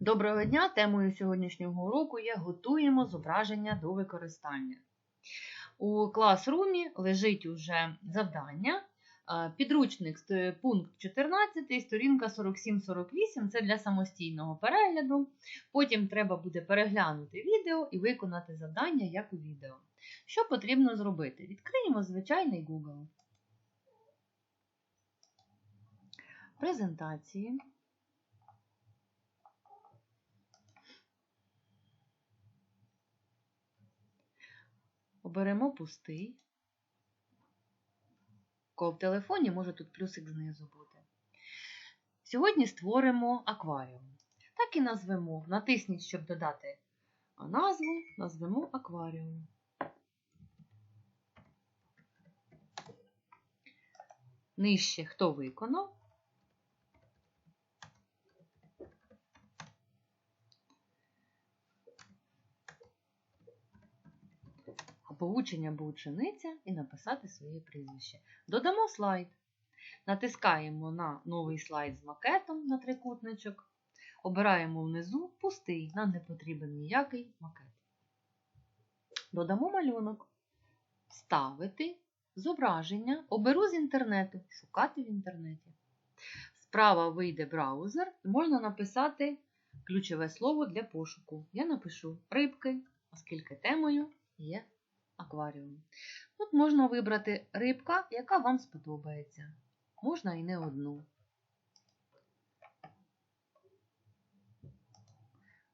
Доброго дня! Темою сьогоднішнього уроку є готуємо зображення до використання. У класрумі лежить уже завдання. Е, Підручник ст- пункт 14, сторінка 47-48 це для самостійного перегляду. Потім треба буде переглянути відео і виконати завдання, як у відео. Що потрібно зробити? Відкриємо звичайний Google. Презентації. Оберемо пустий. В телефоні може тут плюсик знизу бути. Сьогодні створимо акваріум. Так і назвемо. Натисніть, щоб додати назву, назвемо акваріум. Нижче хто виконав. або учень або учениця і написати своє прізвище. Додамо слайд. Натискаємо на новий слайд з макетом на трикутничок. Обираємо внизу пустий, нам не потрібен ніякий макет. Додамо малюнок. Вставити зображення. Оберу з інтернету, шукати в інтернеті. Справа вийде браузер можна написати ключове слово для пошуку. Я напишу рибки, оскільки темою є акваріум. Тут можна вибрати рибка, яка вам сподобається. Можна і не одну.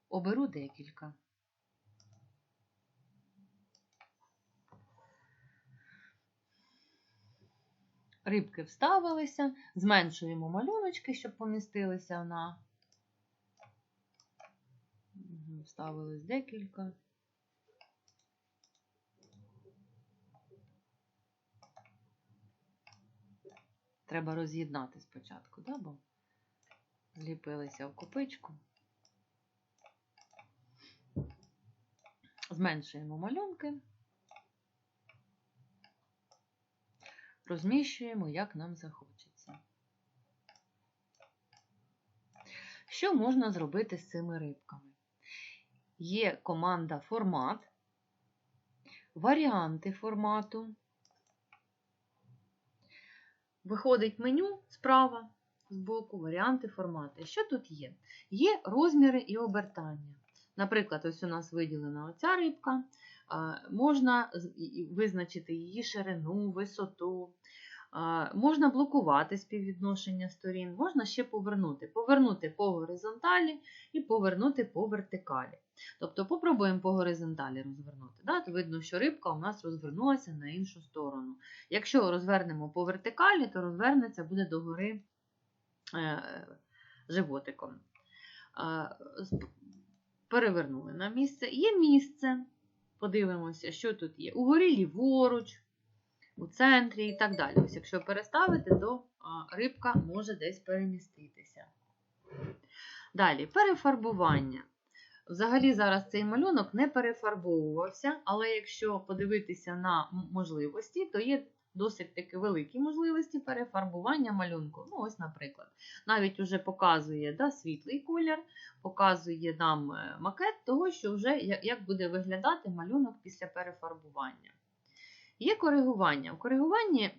Оберу декілька. Рибки вставилися, зменшуємо малюночки, щоб помістилися на. Мгм, Вставились декілька. Треба роз'єднати спочатку, да? бо зліпилися в копичку. Зменшуємо малюнки, розміщуємо, як нам захочеться. Що можна зробити з цими рибками? Є команда формат, варіанти формату. Виходить меню справа, збоку, варіанти формати. Що тут є? Є розміри і обертання. Наприклад, ось у нас виділена оця рибка. Можна з- визначити її ширину, висоту. Можна блокувати співвідношення сторін, можна ще повернути. Повернути по горизонталі і повернути по вертикалі. Тобто попробуємо по горизонталі розвернути. Да? То видно, що рибка у нас розвернулася на іншу сторону. Якщо розвернемо по вертикалі, то розвернеться буде догори е, животиком. Перевернули на місце. Є місце. Подивимося, що тут є. Угорі ліворуч, у центрі і так далі. Ось якщо переставити, то рибка може десь переміститися. Далі, перефарбування. Взагалі зараз цей малюнок не перефарбовувався, але якщо подивитися на можливості, то є досить таки великі можливості перефарбування малюнку. Ну, ось, наприклад, навіть уже показує да, світлий колір, показує нам е, макет того, що вже як буде виглядати малюнок після перефарбування. Є коригування. У коригуванні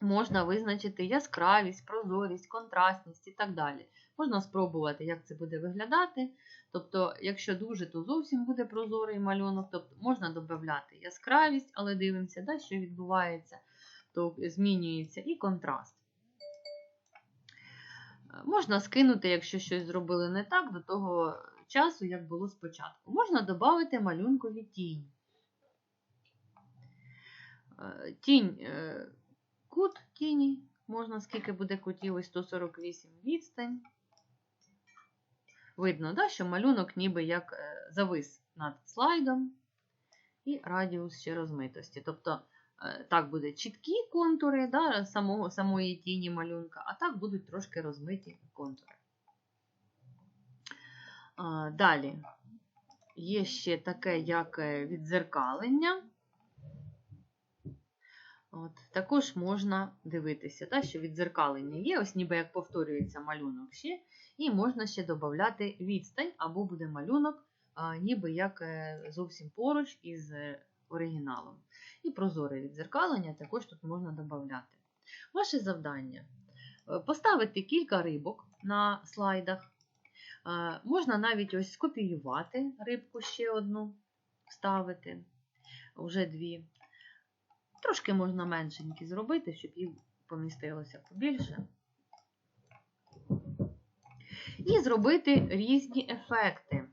можна визначити яскравість, прозорість, контрастність і так далі. Можна спробувати, як це буде виглядати. Тобто, якщо дуже, то зовсім буде прозорий малюнок. Тобто можна додати яскравість, але дивимося, да, що відбувається, то змінюється і контраст. Е, Можна скинути, якщо щось зробили не так, до того часу, як було спочатку. Можна додати малюнкові тінь. Е, Тінь, е, кут тіні, можна, скільки буде кутів, ось 148 відстань. Видно, да, що малюнок ніби як е, завис над слайдом, і радіус ще розмитості. Тобто, так буде чіткі контури да, самого, самої тіні малюнка, а так будуть трошки розмиті контури. Далі є ще таке, як віддзеркалення. От, також можна дивитися, та, що відзеркалення є, ось ніби як повторюється малюнок ще, і можна ще додати відстань, або буде малюнок, а, ніби як е, зовсім поруч із е, оригіналом. І прозоре відзеркалення також тут можна додати. Ваше завдання е, поставити кілька рибок на слайдах. Е, Можна навіть ось скопіювати рибку ще одну, вставити, вже дві. Трошки можна меншенькі зробити, щоб їх помістилося побільше. І зробити різні ефекти.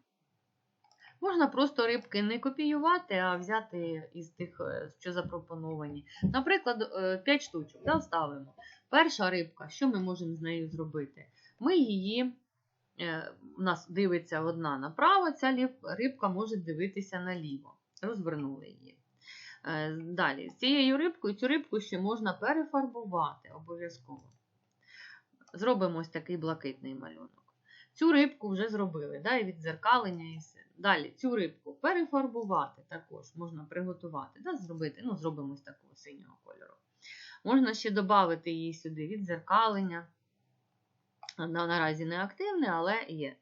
Можна просто рибки не копіювати, а взяти із тих, е, що запропоновані. Наприклад, 5 штучок да, ставимо. Перша рибка, що ми можемо з нею зробити? Ми її, е, у нас дивиться одна направо, ця рибка може дивитися наліво. Розвернули її. Е, Далі, з цією рибкою цю рибку ще можна перефарбувати обов'язково. Зробимо ось такий блакитний малюнок. Цю рибку вже зробили, да, і відзеркалення, і все. Далі цю рибку перефарбувати також можна приготувати, да, зробити, ну, зробимо з такого синього кольору. Можна ще додати її сюди відзеркалення. На- Наразі не активне, але є.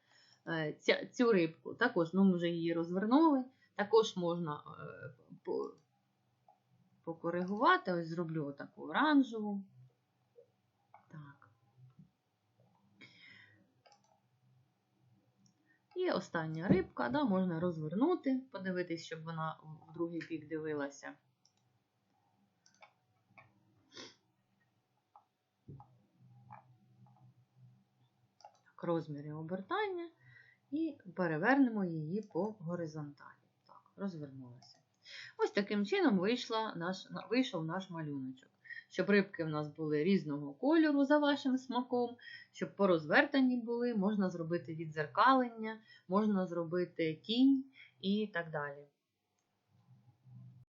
Е, цю рибку також, ну, ми вже її розвернули. Також можна е, покоригувати. Ось зроблю таку оранжеву. Так. І остання рибка, да, можна розвернути, подивитись, щоб вона в другий бік дивилася. Так, розміри обертання і перевернемо її по горизонталі. Так, розвернулася. Ось таким чином вийшла наш, вийшов наш малюночок. Щоб рибки в нас були різного кольору за вашим смаком, щоб порозвертані були, можна зробити відзеркалення, можна зробити тінь і так далі.